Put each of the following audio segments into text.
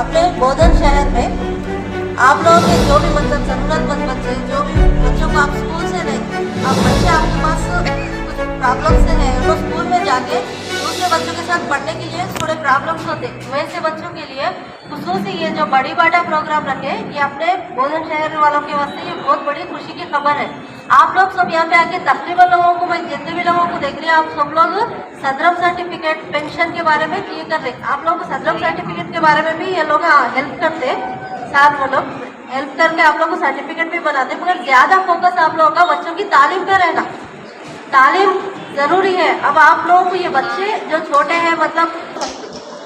अपने बोधन शहर में आप लोगों के जो भी मतलब ज़रूरतमंद बच्चे जो भी बच्चों को आप स्कूल से नहीं आप बच्चे आपके पास कुछ प्रॉब्लम से हैं उनको स्कूल में जाके दूसरे बच्चों के साथ पढ़ने के लिए थोड़े प्रॉब्लम्स होते हैं। वैसे बच्चों के लिए खसूस ये जो बड़ी बाटा प्रोग्राम रखे, ये अपने बोधन शहर वालों के वास्ते ये बहुत बड़ी खुशी की खबर है। आप लोग सब यहाँ पे आके तकरीबन लोगों को, मैं जितने भी लोगों को देख रही हूँ, आप सब लोग सदरम सर्टिफिकेट पेंशन के बारे में ये कर रहे आप लोग सदरम सर्टिफिकेट के बारे में भी ये लोग हेल्प करते साथ वो लोग। हेल्प करके आप लोग को सर्टिफिकेट भी बनाते मगर ज़्यादा फोकस आप लोगों का बच्चों की तालीम पे रहेगा। तालीम ज़रूरी है। अब आप लोगों को ये बच्चे जो छोटे हैं मतलब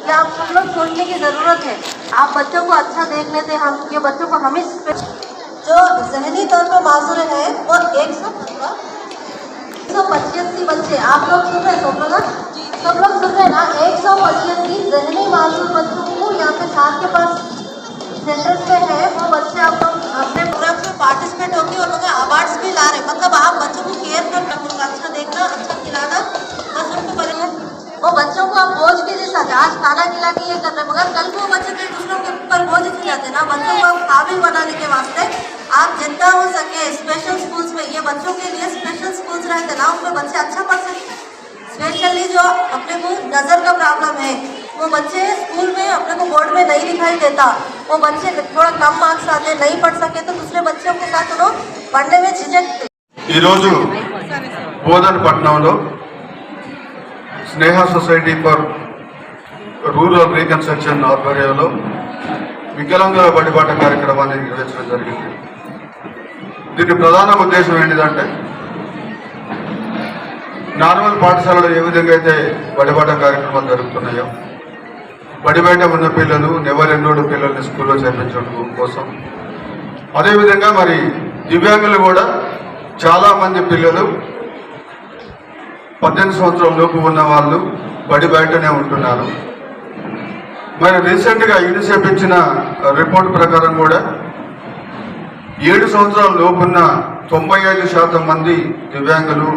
ये आप सब लोग सोचने की ज़रूरत है। आप बच्चों को अच्छा देख लेते हम ये बच्चों को हम जो जहनी तौर पर माजूर है वो एक सौ सौ पचासी बच्चे। आप लोग सुन रहे हैं सब लोग सब लोग सुन रहे हैं ना? एक सौ पचासी जहनी माजूर बच्चों को यहाँ पे साथ के पास सेंटर्स पे है। वो बच्चे आप लोग अपने प्रोग्राम में पार्टिसिपेट होकर और लोग अवार्ड्स भी ला रहे हैं। मतलब आप बच्चों को केयर करना उनको अच्छा देखना अच्छा वो बच्चों को आप बोझ के जैसा आज खाना खिला के ये कर रहे हैं, मगर कल को बच्चे थे दूसरों के ऊपर बोझ नहीं जाते ना। बच्चों को काबिल बनाने के वास्ते आप जितना हो सके स्पेशल स्कूल्स में, ये बच्चों के लिए स्पेशल स्कूल्स रहते ना, उनमें बच्चे अच्छा पढ़ सकते स्पेशली जो अपने को नज़र का प्रॉब्लम है, वो बच्चे स्कूल में अपने को बोर्ड में नहीं दिखाई देता। वो बच्चे थोड़ा कम मार्क्स आते, नहीं पढ़ सके तो दूसरे बच्चों के साथ उन्होंने पढ़ने में झिझक Bodhan Patna Sneha society for rural reconstruction ఆధ్వర్యంలో వికలాంగుల బడిబాట కార్యక్రమాన్ని నిర్వహించడం జరిగింది. దీని ప్రధాన ఉద్దేశం ఏంటిదంటే నార్మల్ పాఠశాలలో ఏ విధంగా అయితే బడిబాట కార్యక్రమాలు జరుగుతున్నాయో బడి బయట ఉన్న పిల్లలు నెవరెన్నోడు పిల్లల్ని స్కూల్లో చేర్పించడం కోసం. అదేవిధంగా మరి దివ్యాంగులు కూడా చాలా మంది పిల్లలు పద్దెనిమిది సంవత్సరం లోపు ఉన్న వాళ్ళు బడి బయటనే ఉంటున్నారు. మరి రీసెంట్గా యూనిసెఫ్ ఇచ్చిన రిపోర్ట్ ప్రకారం కూడా ఏడు సంవత్సరాల లోపున్న తొంభై ఐదు శాతం మంది దివ్యాంగులు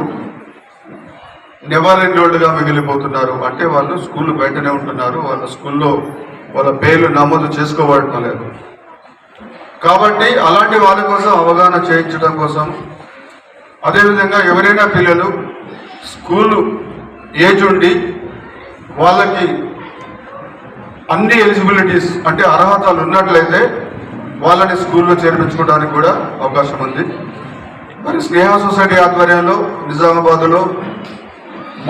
నివారణోళ్ళుగా మిగిలిపోతున్నారు. అంటే వాళ్ళు స్కూల్ బయటనే ఉంటున్నారు. వాళ్ళ స్కూల్లో వాళ్ళ పేర్లు నమోదు చేసుకోవడం లేదు. కాబట్టి అలాంటి వాళ్ళ కోసం అవగాహన చేయించడం కోసం అదేవిధంగా ఎవరైనా పిల్లలు స్కూలు ఏజ్ ఉండి వాళ్ళకి అన్ని ఎలిజిబిలిటీస్ అంటే అర్హతలు ఉన్నట్లయితే వాళ్ళని స్కూల్లో చేర్పించుకోవడానికి కూడా అవకాశం ఉంది. మరి స్నేహ సొసైటీ ఆధ్వర్యంలో నిజామాబాద్లో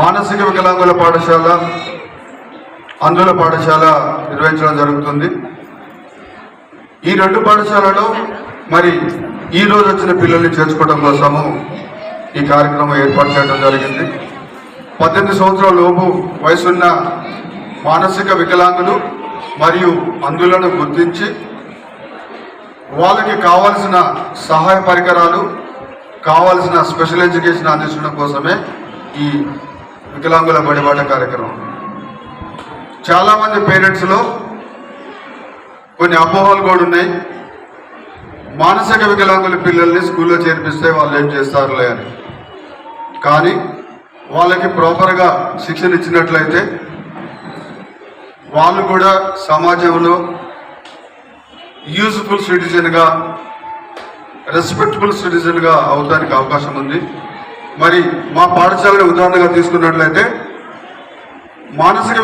మానసిక వికలాంగుల పాఠశాల అందుల పాఠశాల నిర్వహించడం జరుగుతుంది. ఈ రెండు పాఠశాలలో మరి ఈ రోజు వచ్చిన పిల్లల్ని చేర్చుకోవడం కోసము ఈ కార్యక్రమం ఏర్పాటు చేయడం జరిగింది. పద్దెనిమిది సంవత్సరాల లోపు వయసున్న మానసిక వికలాంగులు మరియు అందులను గుర్తించి వాళ్ళకి కావాల్సిన సహాయ పరికరాలు కావాల్సిన స్పెషల్ ఎడ్యుకేషన్ అందించడం కోసమే ఈ వికలాంగుల బడిబాట కార్యక్రమం. చాలామంది పేరెంట్స్లో కొన్ని అపోహలు కూడా ఉన్నాయి. మానసిక వికలాంగుల పిల్లల్ని స్కూల్లో చేర్పిస్తే వాళ్ళు ఏం చేస్తారులే అని. కానీ వాళ్ళకి ప్రాపర్గా శిక్షణ ఇచ్చినట్లయితే వాళ్ళు కూడా సమాజంలో యూజ్ఫుల్ సిటిజన్గా రెస్పెక్టబుల్ సిటిజన్గా అవడానికి అవకాశం ఉంది. మరి మా పాఠశాలని ఉదాహరణగా తీసుకున్నట్లయితే మానసిక